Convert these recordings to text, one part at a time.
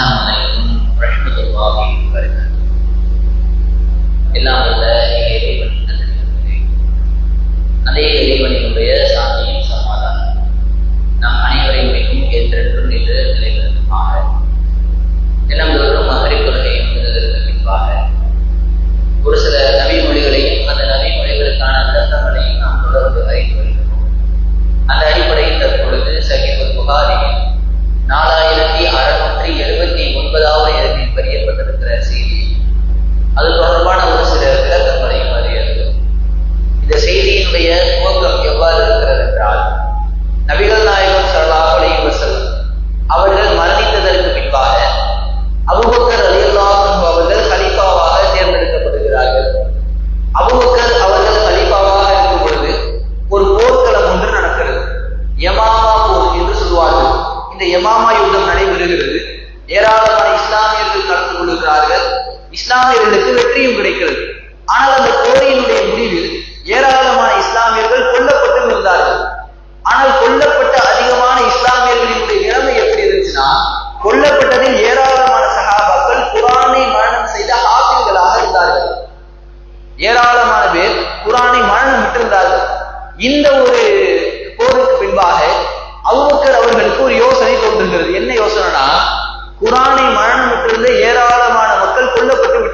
அஸ்ஸலாமு அலைக்கும் வரஹ்மத்துல்லாஹி வபரகாத்துஹு. எல்லாம் வல்ல இஸ்லாமியர்களுக்கு வெற்றியும் கிடைக்கிறது. ஆனால் அந்த போரியினுடைய முடிவில் ஏராளமான இஸ்லாமியர்கள் கொல்லப்பட்டும் இருந்தார்கள் ஆனால் கொல்லப்பட்ட அதிகமான இஸ்லாமியர்களினுடைய நிலைமை எப்படி இருந்துச்சுன்னா கொல்லப்பட்டதில் ஏராளமான சகாபாக்கள் குரானை மரணம் செய்த ஹாஃபில்களாக இருந்தார்கள். ஏராளமான பேர் குரானை மரணம் விட்டிருந்தார்கள் இந்த ஒரு போருக்கு பின்பாக அபூபக்கர் அவர்களுக்கு ஒரு யோசனை தோன்றுகிறது. என்ன யோசனைனா குரானை மரணம் விட்டிருந்த ஏராளமான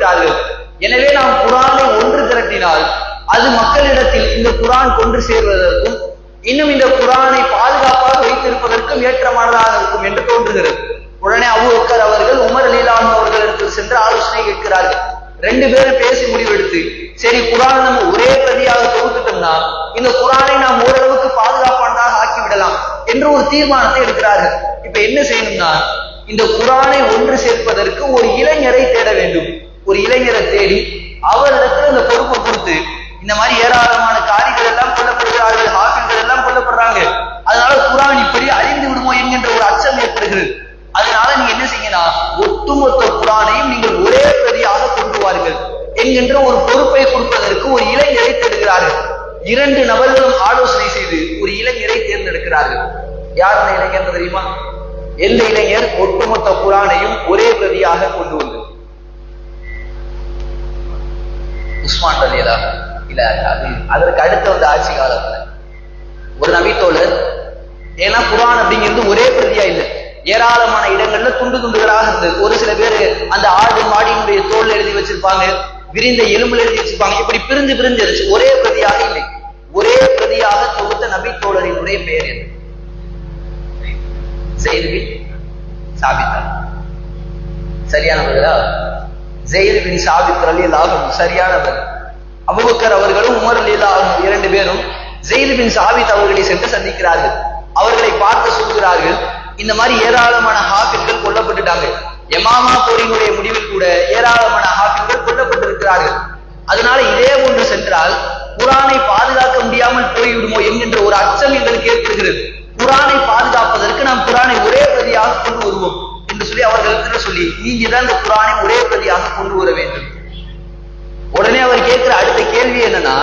விட்டார்கள் எனவே நாம் குரானை ஒன்று திரட்டினால் அது மக்களிடத்தில் இந்த குரான் கொண்டு சேர்வதற்கும் இன்னும் இந்த குரானை பாதுகாப்பாக வைத்திருப்பதற்கும் ஏற்றமானதாக இருக்கும் என்று தோன்றுகிறது. உடனே அபூபக்கர் அவர்கள் உமர் லீலான் அவர்களிடத்தில் சென்று ஆலோசனை கேட்கிறார்கள். ரெண்டு பேரும் பேசி முடிவெடுத்து சரி குரான் நம்ம ஒரே பிரதியாக தொகுத்துட்டோம்னா இந்த குரானை நாம் ஓரளவுக்கு பாதுகாப்பானதாக ஆக்கி விடலாம் என்று ஒரு தீர்மானத்தை எடுக்கிறார்கள். இப்ப என்ன செய்யணும்னா இந்த குரானை ஒன்று சேர்ப்பதற்கு ஒரு இளைஞரை தேட வேண்டும். ஒரு இளைஞரை தேடி அவரிடத்துல இந்த பொறுப்பை கொடுத்து இந்த மாதிரி ஏராளமான காரிகள் எல்லாம் கொல்லப்படுகிறார்கள் ஹாஃபில்கள் எல்லாம் கொல்லப்படுறாங்க. அதனால குரான் இப்படி அழிந்து விடுமோ என்கின்ற ஒரு அச்சம் ஏற்படுகிறது. அதனால நீங்க என்ன செய்யனா ஒட்டுமொத்த குரானையும் நீங்கள் ஒரே பிரதியாக கொண்டு வாருங்கள் என்கின்ற ஒரு பொறுப்பை கொடுப்பதற்கு ஒரு இளைஞரை தேடுகிறார்கள். இரண்டு நபர்களும் ஆலோசனை செய்து ஒரு இளைஞரை தேர்ந்தெடுக்கிறார்கள். யார் அந்த இளைஞர் தெரியுமா? எந்த இளைஞர் ஒட்டுமொத்த குரானையும் ஒரே பிரதியாக கொண்டு வந்து உஸ்மான் ரலியலா இல்ல அது அதற்கு அடுத்த வந்த ஆட்சி காலத்துல ஒரு நபித்தோழர் ஏன்னா குரான் அப்படிங்கிறது ஒரே பிரதியா இல்லை. ஏராளமான இடங்கள்ல துண்டு துண்டுகளாக இருந்தது. ஒரு சில பேர் அந்த ஆடு மாடியினுடைய தோல் எழுதி வச்சிருப்பாங்க விரிந்த எலும்புல எழுதி வச்சிருப்பாங்க. இப்படி பிரிஞ்சு பிரிஞ்சு இருந்துச்சு. ஒரே பிரதியாக இல்லை. ஒரே பிரதியாக தொகுத்த நபித்தோழரினுடைய பெயர் என்ன? ஜெயிது பின் சரியான சரியானவர்களா ஜெயிது பின் சாபித் அலி அல்லாஹும் சரியானவர். அபுபக்கர் அவர்களும் உமர் அலி இரண்டு பேரும் ஜெயிது பின் சாபித் அவர்களை சென்று சந்திக்கிறார்கள். அவர்களை பார்த்து சொல்கிறார்கள் இந்த மாதிரி ஏராளமான ஹாஃபில்கள் கொல்லப்பட்டுட்டாங்க. எமாமா போரினுடைய முடிவில் கூட ஏராளமான ஹாஃபில்கள் கொல்லப்பட்டிருக்கிறார்கள். அதனால இதே ஒன்று சென்றால் குரானை பாதுகாக்க முடியாமல் போய்விடுமோ என்கின்ற ஒரு அச்சம் எங்களுக்கு ஏற்படுகிறது. குரானை பாதுகாப்பதற்கு நாம் குரானை ஒரே சொல்லி அவர்களுக்கு சொல்லி நீங்க தான் இந்த குரானை ஒரே பிரதியாக கொண்டு வர வேண்டும். உடனே அவர் கேட்கிற அடுத்த கேள்வி என்னன்னா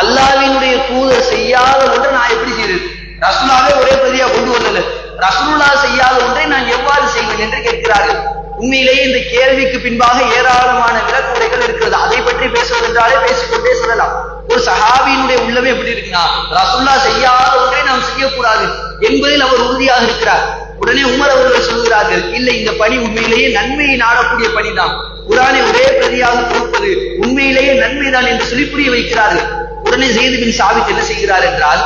அல்லாவினுடைய தூதர் செய்யாத ஒன்றை நான் எப்படி செய்யறது ரசுலாவே ஒரே பிரதியா கொண்டு வரல. ரசூலுல்லா செய்யாத ஒன்றை நான் எவ்வாறு செய்வேன்? என்று கேட்கிறார்கள். உண்மையிலேயே இந்த கேள்விக்கு பின்பாக ஏராளமான விளக்குரைகள் இருக்கிறது. அதை பற்றி பேசுவதென்றாலே பேசிக்கொண்டே சொல்லலாம். ஒரு சஹாபியினுடைய உள்ளமே எப்படி இருக்குன்னா ரசுல்லா செய்யாத ஒன்றை நாம் செய்யக்கூடாது என்பதில் அவர் உறுதியாக இருக்கிறார். உடனே உமர் அவர்கள் சொல்கிறார்கள் இல்லை இந்த பணி உண்மையிலேயே நன்மையை நாடக்கூடிய பணிதான். குரானை ஒரே பிரதியாக கொடுப்பது உண்மையிலேயே நன்மைதான் என்று சொல்லி புரிய வைக்கிறார்கள். உடனே செய்து பின் சாபித் என்ன செய்கிறார் என்றால்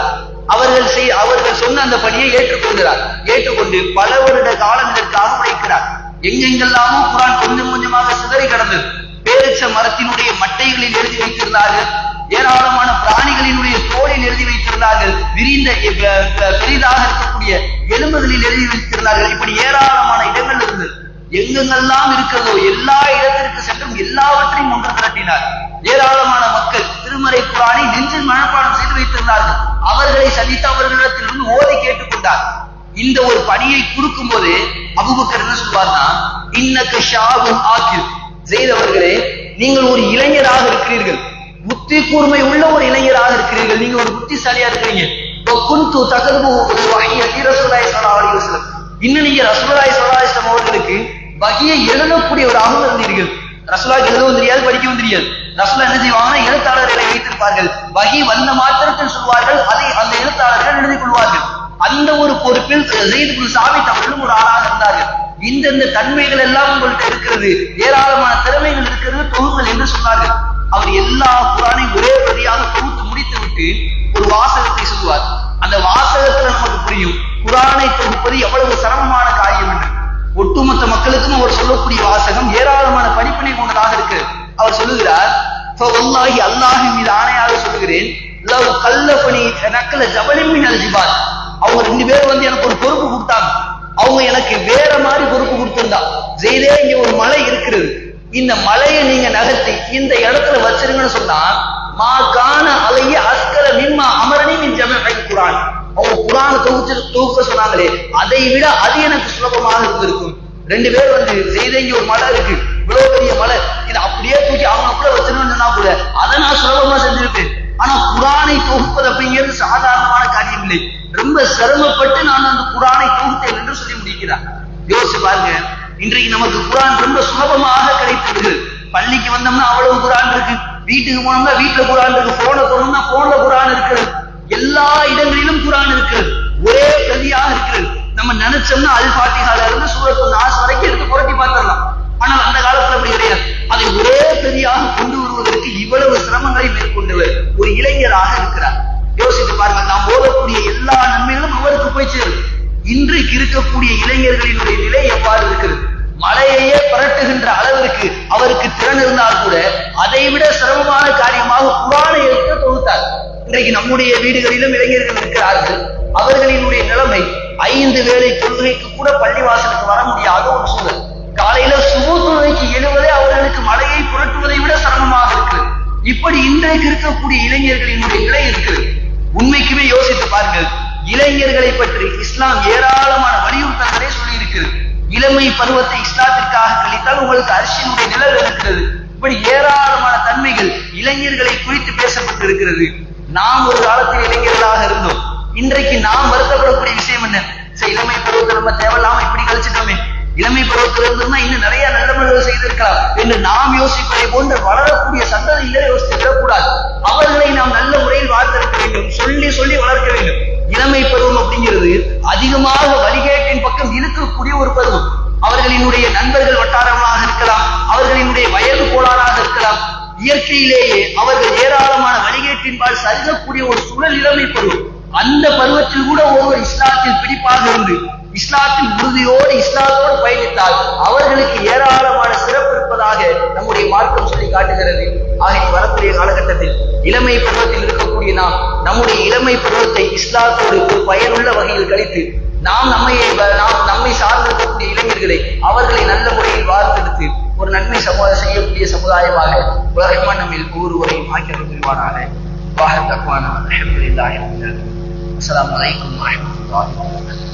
அவர்கள் செய் அவர்கள் சொன்ன அந்த பணியை ஏற்றுக்கொள்கிறார். ஏற்றுக்கொண்டு பல வருட காலம் இதற்காக உழைக்கிறார். எங்கெங்கெல்லாமோ குரான் கொஞ்சம் கொஞ்சமாக சிதறி கடந்தது. பேரிச்ச மரத்தினுடைய மட்டைகளில் எழுதி வைத்திருந்தார்கள். ஏராளமான பிராணிகளினுடைய தோலில் எழுதி வைத்திருந்தார்கள். விரிந்த பெரிதாக இருக்கக்கூடிய எலும்புகளில் எழுதி வைத்திருந்தார்கள். இப்படி ஏராளமான இடங்கள் இருந்தது. எங்கெங்கெல்லாம் இருக்கிறதோ எல்லா இடத்திற்கு சென்றும் எல்லாவற்றையும் ஒன்று திரட்டினார். ஏராளமான மக்கள் திருமறை குரானை நெஞ்சில் மனப்பாடம் செய்து வைத்திருந்தார்கள். அவர்களை சந்தித்து அவர்களிடத்திலிருந்து ஓதை கேட்டுக்கொண்டார். இந்த ஒரு பணியை கொடுக்கும் போது அபுபக்கர் என்ன சொல்வார்னா இன்னக்க ஷாவும் ஆக்கில் செய்தவர்களே நீங்கள் ஒரு இளைஞராக இருக்கிறீர்கள். புத்தி கூர்மை உள்ள ஒரு இளைஞராக இருக்கிறீர்கள். நீங்க ஒரு புத்திசாலியா இருக்கிறீங்க. குந்து தகர்வு வகைய ரசூலாய் சல்லா இன்னும் நீங்க ரசூலாய் சல்லா அவர்களுக்கு வகையை அமல் இருந்தீர்கள். ரசூலாக்கு எழுதவும் தெரியாது படிக்கவும் தெரியாது. ரசூலா என்ன செய்வாங்கன்னா எழுத்தாளர்களை வைத்திருப்பார்கள். வகி வந்த மாத்திரத்தில் சொல்வார்கள் அதை அந்த எழுத்தாளர்கள் எழுதி கொள்வார்கள். அந்த ஒரு பொறுப்பில் ஜெயித் சாபித் அவர்களும் ஒரு ஆளாக இருந்தார்கள். இந்தந்த தன்மைகள் எல்லாம் உங்கள்கிட்ட இருக்கிறது ஏராளமான திறமைகள் இருக்கிறது தொகுங்கள் என்று சொன்னார்கள். அவர் எல்லா குரானையும் ஒரே பிரதியாக தொகுத்து முடித்து விட்டு ஒரு வாசகத்தை சொல்லுவார். அந்த வாசகத்துல நமக்கு புரியும். குரானை தொகுப்பது எவ்வளவு சிரமமான காரியம் என்று. ஒட்டுமொத்த மக்களுக்கும் அவர் சொல்லக்கூடிய வாசகம் ஏராளமான படிப்பினை கொண்டதாக இருக்கு அவர் சொல்லுகிறார் அல்லாஹி அல்லாஹின் மீது ஆணையாக சொல்லுகிறேன் லவ் கல்லபனி நக்கல ஜபலிமின் அல்ஜிபார் அவங்க ரெண்டு பேரும் வந்து எனக்கு ஒரு பொறுப்பு கொடுத்தாங்க. அவங்க எனக்கு வேற மாதிரி பொறுப்பு கொடுத்திருந்தா. ஜெயிலே இங்க ஒரு மலை இருக்கிறது. இந்த மலையை நீங்க நகர்த்தி இந்த இடத்துல வச்சிருங்கன்னு சொன்னா மா கான அலைய அஸ்கர மின்மா அமரணி மின் ஜம குரான் அவங்க குரான தொகுத்து தொகுக்க சொன்னாங்களே அதை விட அது எனக்கு சுலபமாக இருந்திருக்கும். ரெண்டு பேர் வந்து செய்த இங்க ஒரு மலை இருக்கு இவ்வளவு பெரிய மலை இதை அப்படியே தூக்கி அவங்க கூட வச்சிருன்னு சொன்னா கூட அதை நான் சுலபமா செஞ்சிருப்பேன். ஆனா குரானை தொகுப்பது அப்படிங்கிறது சாதாரணமான காரியம் இல்லை ரொம்ப சிரமப்பட்டு நான் அந்த குரானை தொகுத்தேன் என்று சொல்லி முடிக்கிறார். யோசிச்சு பாருங்க இன்றைக்கு நமக்கு குரான் ரொம்ப சுலபமாக கிடைத்திருக்கு பள்ளிக்கு வந்தோம்னா அவ்வளவு குரான் இருக்கு. வீட்டுக்கு போனோம்னா வீட்டுல குரான் இருக்கு. போன போனோம்னா போன்ல குரான் இருக்கிறது. எல்லா இடங்களிலும் குரான் இருக்கிறது. ஒரே பிரதியாக இருக்கிறது. நம்ம நினைச்சோம்னா அல் பாட்டிகால இருந்து சூரத்து நாசு வரைக்கும் எடுத்து புரட்டி பார்த்துடலாம். ஆனால் அந்த காலத்துல அப்படி கிடையாது. அதை ஒரே பிரதியாக கொண்டு வருவதற்கு இவ்வளவு சிரமங்களை மேற்கொண்டவர் ஒரு இளைஞராக இருக்கிறார். யோசித்து பாருங்க நாம் ஓதக்கூடிய எல்லா நன்மைகளும் அவருக்கு போய் சேரும். இன்றைக்கு இருக்கக்கூடிய இளைஞர்களினுடைய நிலை மலையையே புரட்டுகின்ற அளவிற்கு அவருக்கு திறன் இருந்தால் கூட அதை விட சிரமமான காரியமாக குரானை எழுத்து தொகுத்தார். இன்றைக்கு நம்முடைய வீடுகளிலும் இளைஞர்கள் இருக்கிறார்கள். அவர்களினுடைய நிலைமை ஐந்து வேளை தொழுகைக்கு கூட பள்ளிவாசலுக்கு வர முடியாத ஒரு சூழல். காலையில சுபு தொழுகைக்கு எழுவதே அவர்களுக்கு மலையை புரட்டுவதை விட சிரமமாக இருக்கிறது. இப்படி இன்றைக்கு இருக்கக்கூடிய இளைஞர்களினுடைய நிலை இருக்கிறது. உண்மைக்குமே யோசித்து பாருங்கள். இளைஞர்களை பற்றி இஸ்லாம் ஏராளமாக இளமை பருவத்தை இஸ்லாத்திற்காக கழித்தால் உங்களுக்கு அரிசியினுடைய நிழல் இருக்கிறது இப்படி ஏராளமான தன்மைகள் இளைஞர்களை குறித்து பேசப்பட்டிருக்கிறது. நாம் ஒரு காலத்தில் இளைஞர்களாக இருந்தோம். இன்றைக்கு நாம் வருத்தப்படக்கூடிய விஷயம் என்ன? சரி இளமை பருவத்தை நம்ம தேவையில்லாம இப்படி கழிச்சிட்டோமே. இளமை பருவத்தில் இருந்தோம்னா இன்னும் நிறைய நல்லமல்கள் செய்திருக்கலாம் என்று நாம் யோசிப்பதை போன்று வளரக்கூடிய சந்ததியிலே யோசித்து விடக்கூடாது. அவர்களை நாம் நல்ல முறையில் வார்த்தெடுக்க வேண்டும். சொல்லி சொல்லி வளர்க்க வேண்டும். இளமை பருவம் அப்படிங்கிறது அதிகமாக அவர்களினுடைய நண்பர்கள் வட்டாரமாக இருக்கலாம் அவர்களினுடைய வயது கோளாறாக இருக்கலாம் இயற்கையிலேயே அவர்கள் ஏராளமான வழிகேட்டின்பால் சருகக்கூடிய ஒரு சுழல் இளமை பருவம் அந்த பருவத்தில் கூட ஒருவர் இஸ்லாத்தில் பிடிப்பாக இருந்து இஸ்லாத்தில் உறுதியோடு இஸ்லாத்தோடு பயணித்தால் அவர்களுக்கு ஏராளமான சிறப்பு இருப்பதாக நம்முடைய மார்க்கம் சொல்லி காட்டுகிறது. ஆகிய வரக்கூடிய காலகட்டத்தில் இளமை பருவத்தில் இருக்கக்கூடிய நாம் நம்முடைய இளமை பருவத்தை இஸ்லாத்தோடு ஒரு பயனுள்ள வகையில் கழித்து நாம் நம்மை நாம் நம்மை சார்ந்த இளைஞர்களை அவர்களை நல்ல முறையில் வார்த்தெடுத்து ஒரு நன்மை சமுதாயம் செய்யக்கூடிய சமுதாயமாக உலகமான நம்மில் ஒவ்வொருவரையும் ஆக்கியம் புரிவானாக வாக தக்குவான அலமதுல்லாஹி அஸ்ஸலாமு அலைக்கும் வரஹ்மத்துல்லாஹி வபரகாத்துஹு